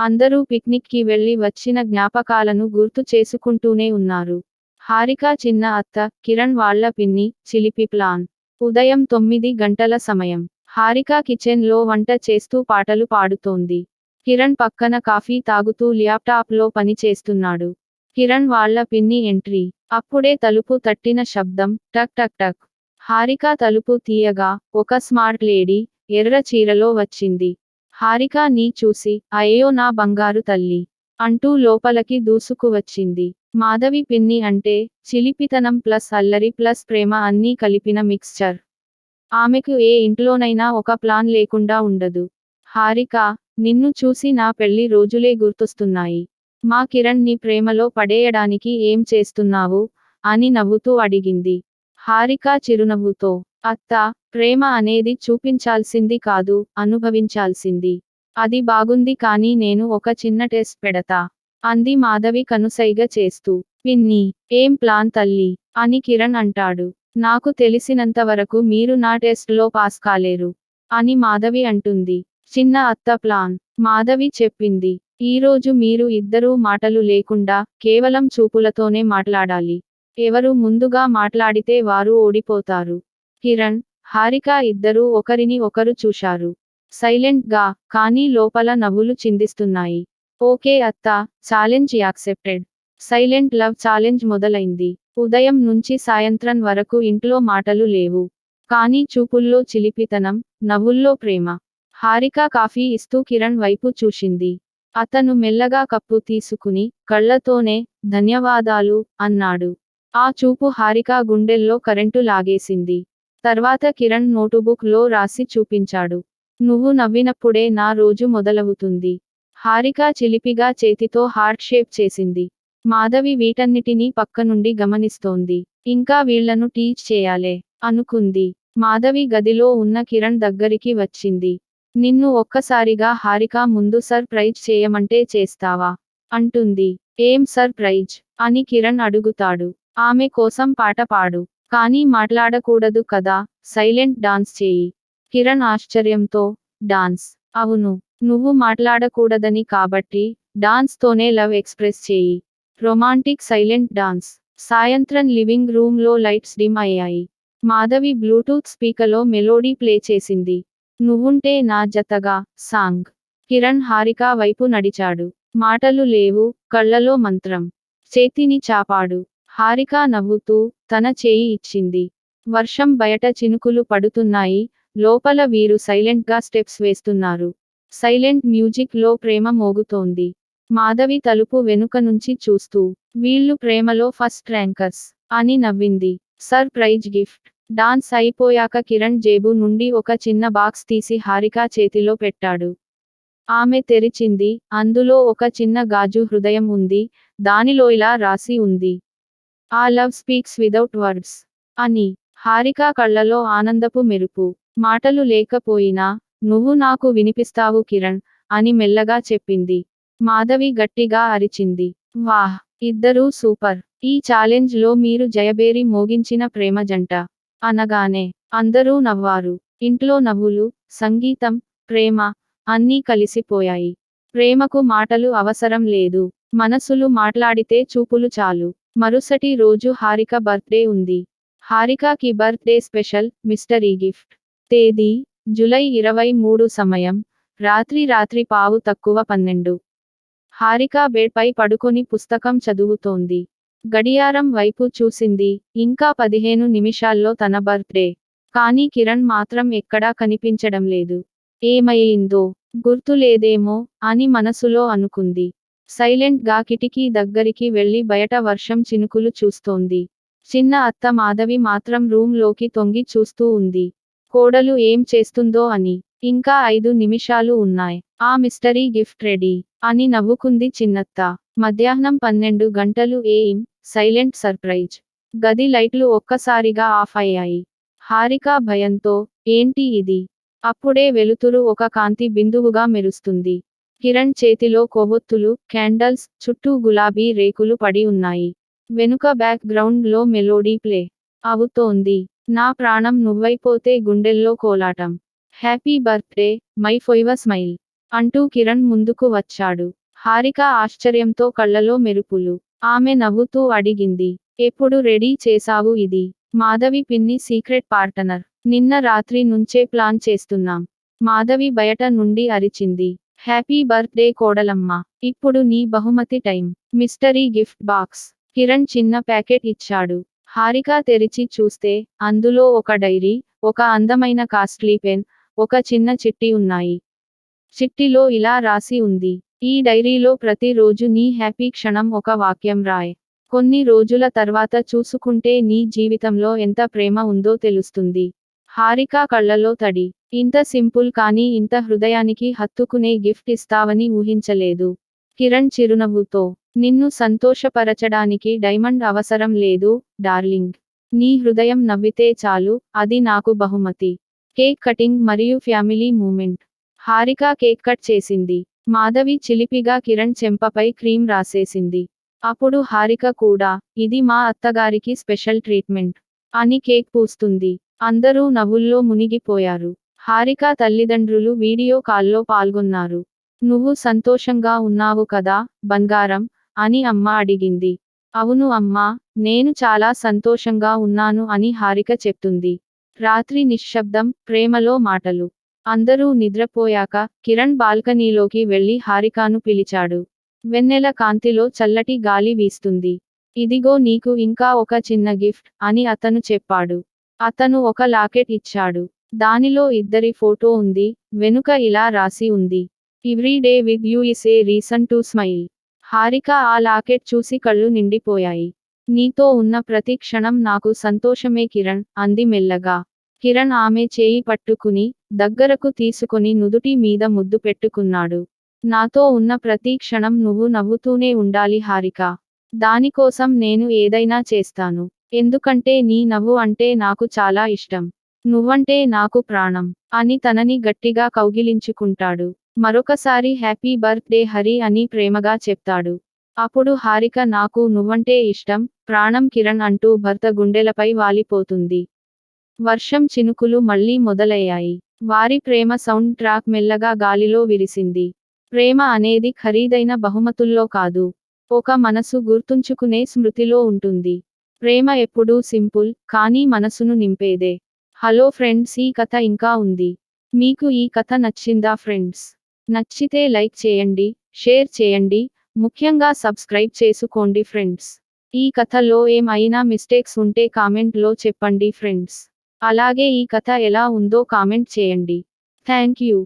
అందరూ పిక్నిక్కి వెళ్ళి వచ్చిన జ్ఞాపకాలను గుర్తు చేసుకుంటూనే ఉన్నారు. హారిక చిన్న అత్త కిరణ్ వాళ్ళ పిన్ని చిలిపి ప్లాన్. ఉదయం తొమ్మిది గంటల సమయం. హారిక కిచెన్లో వంట చేస్తూ పాటలు పాడుతోంది. కిరణ్ పక్కన కాఫీ తాగుతూ ల్యాప్టాప్లో పని చేస్తున్నాడు. కిరణ్ వాళ్ళ పిన్ని ఎంట్రీ. అప్పుడే తలుపు తట్టిన శబ్దం టక్ టక్ టక్. హారిక తలుపు తీయగా ఒక స్మార్ట్ లేడీ ఎర్ర చీరలో వచ్చింది. హారిక నీ చూసి అయ్యో నా బంగారు తల్లి అంటూ లోపలకి దూసుకువచ్చింది. మాధవి పిన్ని అంటే చిలిపితనం ప్లస్ అల్లరి ప్లస్ ప్రేమ అన్నీ కలిపిన మిక్స్చర్. ఆమెకు ఏ ఇంట్లోనైనా ఒక ప్లాన్ లేకుండా ఉండదు. హారిక నిన్ను చూసి నా పెళ్ళి రోజులే గుర్తొస్తున్నాయి. మా కిరణ్ని ప్రేమలో పడేయడానికి ఏం చేస్తున్నావు? అని నవ్వుతూ అడిగింది. హారిక చిరునవ్వుతో అత్త ప్రేమ అనేది చూపించాల్సింది కాదు అనుభవించాల్సింది. అది బాగుంది కానీ నేను ఒక చిన్న టెస్ట్ పెడతా అంది మాధవి కనుసైగ చేస్తూ. పిన్ని ఏం ప్లాన్ తల్లి? అని కిరణ్ అంటాడు. నాకు తెలిసినంత వరకు మీరు నా టెస్ట్లో పాస్ కాలేరు అని మాధవి అంటుంది. చిన్న అత్త ప్లాన్ మాధవి చెప్పింది. ఈరోజు మీరు ఇద్దరూ మాటలు లేకుండా కేవలం చూపులతోనే మాట్లాడాలి. ఎవరు ముందుగా మాట్లాడితే వారు ఓడిపోతారు. కిరణ్ హారిక ఇద్దరూ ఒకరిని ఒకరు చూశారు. సైలెంట్గా కానీ లోపల నవ్వులు చిందిస్తున్నాయి. ఓకే అత్త challenge accepted. Silent love challenge మొదలైంది. ఉదయం నుంచి సాయంత్రం వరకు ఇంట్లో మాటలు లేవు. కానీ చూపుల్లో చిలిపితనం నవ్వుల్లో ప్రేమ. హారిక కాఫీ ఇస్తూ కిరణ్ వైపు చూసింది. అతను మెల్లగా కప్పు తీసుకుని కళ్ళతోనే ధన్యవాదాలు అన్నాడు. ఆ చూపు హారిక గుండెల్లో కరెంటు లాగేసింది. తర్వాత కిరణ్ నోటుబుక్లో రాసి చూపించాడు. నువ్వు నవ్వినప్పుడే నా రోజు మొదలవుతుంది. హారిక చిలిపిగా చేతితో హార్ట్ షేప్ చేసింది. మాధవి వీటన్నిటినీ పక్క నుండి గమనిస్తోంది. ఇంకా వీళ్ళను టీచ్ చేయాలే అనుకుంది. మాధవి గదిలో ఉన్న కిరణ్ దగ్గరికి వచ్చింది. నిన్ను ఒక్కసారిగా హారిక ముందు సర్ ప్రైజ్ చేయమంటే చేస్తావా? అంటుంది. ఏం సర్ ప్రైజ్ అని కిరణ్ అడుగుతాడు. ఆమె కోసం పాట పాడు. కానీ మాట్లాడకూడదు కదా సైలెంట్ డాన్స్ చేయి. కిరణ్ ఆశ్చర్యంతో డాన్స్. అవును నువ్వు మాట్లాడకూడదని కాబట్టి డాన్స్ తోనే లవ్ ఎక్స్ప్రెస్ చేయి. Romantic silent dance. సాయంత్రం లివింగ్ రూమ్లో లైట్స్ డిమ్ అయ్యాయి. మాధవి బ్లూటూత్ స్పీకర్లో మెలోడీ ప్లే చేసింది. నువ్వుంటే నా జతగా సాంగ్. కిరణ్ హారిక వైపు నడిచాడు. మాటలు లేవు కళ్ళలో మంత్రం. చేతిని చాపాడు. హారిక నవ్వుతూ తన చేయి ఇచ్చింది. వర్షం బయట చినుకులు పడుతున్నాయి. లోపల వీరు సైలెంట్గా స్టెప్స్ వేస్తున్నారు. సైలెంట్ మ్యూజిక్లో ప్రేమ మోగుతోంది. మాధవి తలుపు వెనుక నుంచి చూస్తూ వీళ్ళు ప్రేమలో ఫస్ట్ ర్యాంకర్స్ అని నవ్వింది. Sir praise gift. డాన్స్ అయిపోయాక కిరణ్ జేబు నుండి ఒక చిన్న బాక్స్ తీసి హారిక చేతిలో పెట్టాడు. ఆమె తెరిచింది. అందులో ఒక చిన్న గాజు హృదయం ఉంది. దానిలో ఇలా రాసి ఉంది. ఆ లవ్ స్పీక్స్ విదౌట్ వర్డ్స్. అని. హారిక కళ్ళలో ఆనందపు మెరుపు. మాటలు లేకపోయినా నువ్వు నాకు వినిపిస్తావు కిరణ్ అని మెల్లగా చెప్పింది. మాధవి గట్టిగా అరిచింది. వాహ్! ఇద్దరూ సూపర్. ఈ ఛాలెంజ్లో మీరు జయబేరి మోగించిన ప్రేమ జంట. అనగానే అందరూ నవ్వారు. ఇంట్లో నవ్వులు సంగీతం ప్రేమ అన్నీ కలిసిపోయాయి. ప్రేమకు మాటలు అవసరం లేదు. మనసులు మాట్లాడితే చూపులు చాలు. మరుసటి రోజు హారిక బర్త్డే ఉంది. హారికకి బర్త్డే స్పెషల్ మిస్టరీ గిఫ్ట్. తేదీ జులై ఇరవై మూడు సమయం రాత్రి రాత్రి పావు తక్కువ పన్నెండు. హారిక బెడ్పై పడుకొని పుస్తకం చదువుతోంది. గడియారం వైపు చూసింది ఇంకా పదిహేను నిమిషాల్లో తన బర్త్డే. కానీ కిరణ్ మాత్రం ఎక్కడా కనిపించడం లేదు. ఏమయ్యిందో గుర్తులేదేమో అని మనసులో అనుకుంది. సైలెంట్గా కిటికీ దగ్గరికి వెళ్ళి బయట వర్షం చినుకులు చూస్తోంది. చిన్న అత్త మాధవి మాత్రం రూమ్లోకి తొంగి చూస్తూ ఉంది. కోడలు ఏం చేస్తుందో అని. ఇంకా ఐదు నిమిషాలు ఉన్నాయి. ఆ మిస్టరీ గిఫ్ట్ రెడీ అని నవ్వుకుంది చిన్నత్త. మధ్యాహ్నం పన్నెండు గంటలు ఏం? Silent surprise. గది లైట్లు ఒక్కసారిగా ఆఫ్ అయ్యాయి. హారిక భయంతో ఏంటి ఇది? అప్పుడే వెలుతురు ఒక కాంతి బిందువుగా మెరుస్తుంది. కిరణ్ చేతిలో కొవ్వొత్తులు క్యాండల్స్ చుట్టూ గులాబీ రేకులు పడి ఉన్నాయి. వెనుక బ్యాక్ గ్రౌండ్లో మెలోడీ ప్లే అవుతోంది. నా ప్రాణం నువ్వైపోతే గుండెల్లో కోలాటం. హ్యాపీ బర్త్డే మై ఫొయ్వ స్మైల్ అంటూ కిరణ్ ముందుకు వచ్చాడు. హారిక ఆశ్చర్యంతో కళ్ళలో మెరుపులు. ఆమె నవ్వుతూ అడిగింది. ఎప్పుడు రెడీ చేశావు ఇది? మాధవి పిన్ని సీక్రెట్ పార్టనర్. నిన్న రాత్రి నుంచే ప్లాన్ చేస్తున్నాం. మాధవి బయట నుండి అరిచింది. హ్యాపీ బర్త్డే కోడలమ్మ. ఇప్పుడు నీ బహుమతి time. Mystery gift box. Kiran చిన్న ప్యాకెట్ ఇచ్చాడు. హారిక తెరిచి చూస్తే అందులో ఒక డైరీ ఒక అందమైన కాస్ట్లీ పెన్ ఒక చిన్న చిట్టి ఉన్నాయి. చిట్టిలో ఇలా రాసి ఉంది. ఈ డైరీలో ప్రతిరోజు నీ హ్యాపీ క్షణం ఒక వాక్యం రాయ్. కొన్ని రోజుల తర్వాత చూసుకుంటే నీ జీవితంలో ఎంత ప్రేమ ఉందో తెలుస్తుంది. హారిక కళ్ళలో తడి. ఇంత సింపుల్ కానీ ఇంత హృదయానికి హత్తుకునే గిఫ్ట్ ఇస్తావని ఊహించలేదు. కిరణ్ చిరునవ్వుతో నిన్ను సంతోషపరచడానికి డైమండ్ అవసరం లేదు డార్లింగ్. నీ హృదయం నవ్వితే చాలు అది నాకు బహుమతి. కేక్ కటింగ్ మరియు family moment. Harika cake cut చేసింది. మాధవి చిలిపిగా కిరణ్ చెంపపై క్రీమ్ రాసేసింది. అప్పుడు హారిక కూడా ఇది మా అత్తగారికి స్పెషల్ ట్రీట్మెంట్ అని కేక్ పూస్తుంది. అందరూ నవ్వుల్లో మునిగిపోయారు. హారిక తల్లిదండ్రులు వీడియో కాల్లో పాల్గొన్నారు. నువ్వు సంతోషంగా ఉన్నావు కదా బంగారం అని అమ్మ అడిగింది. అవును అమ్మా నేను చాలా సంతోషంగా ఉన్నాను అని హారిక చెప్తుంది. రాత్రి నిశ్శబ్దం ప్రేమలో మాటలు. అందరూ నిద్రపోయాక కిరణ్ బాల్కనీలోకి వెళ్ళి హారికాను పిలిచాడు. వెన్నెల కాంతిలో చల్లటి గాలి వీస్తుంది. ఇదిగో నీకు ఇంకా ఒక చిన్న గిఫ్ట్ అని అతను చెప్పాడు. అతను ఒక లాకెట్ ఇచ్చాడు. దానిలో ఇద్దరి ఫోటో ఉంది వెనుక ఇలా రాసి ఉంది. Every day with you is a reason to smile. Harika ఆ లాకెట్ చూసి కళ్ళు నిండిపోయాయి. నీతో ఉన్న ప్రతి క్షణం నాకు సంతోషమే కిరణ్ అంది మెల్లగా. కిరణ్ ఆమె చేయి పట్టుకుని దగ్గరకు తీసుకుని నుదుటి మీద ముద్దు పెట్టుకున్నాడు. నాతో ఉన్న ప్రతి క్షణం నువ్వు నవ్వుతూనే ఉండాలి హారిక. దానికోసం నేను ఏదైనా చేస్తాను. ఎందుకంటే నీ నవ్వు అంటే నాకు చాలా ఇష్టం. నువ్వంటే నాకు ప్రాణం. అని తనని గట్టిగా కౌగిలించుకుంటాడు. మరొకసారి హ్యాపీ బర్త్డే హరి అని ప్రేమగా చెప్తాడు. అప్పుడు హారిక నాకు నువ్వంటే ఇష్టం ప్రాణం కిరణ్ అంటూ భర్త గుండెలపై వాలిపోతుంది. వర్షం చినుకులు మళ్ళీ మొదలయ్యాయి. వారి ప్రేమ సౌండ్ ట్రాక్ మెల్లగా గాలిలో విరిసింది. ప్రేమ అనేది ఖరీదైన బహుమతుల్లో కాదు. ఒక మనసు గుర్తుంచుకునే స్మృతిలో ఉంటుంది. ప్రేమ ఎప్పుడూ సింపుల్ కానీ మనసును నింపేదే. హలో ఫ్రెండ్స్ ఈ కథ ఇంకా ఉంది. మీకు ఈ కథ నచ్చిందా ఫ్రెండ్స్? నచ్చితే లైక్ చేయండి షేర్ చేయండి ముఖ్యంగా సబ్స్క్రైబ్ చేసుకోండి ఫ్రెండ్స్. ఈ కథలో ఏమైనా మిస్టేక్స్ ఉంటే కామెంట్లో చెప్పండి ఫ్రెండ్స్. అలాగే ఈ కథ ఎలా ఉందో కామెంట్ చేయండి. Thank you.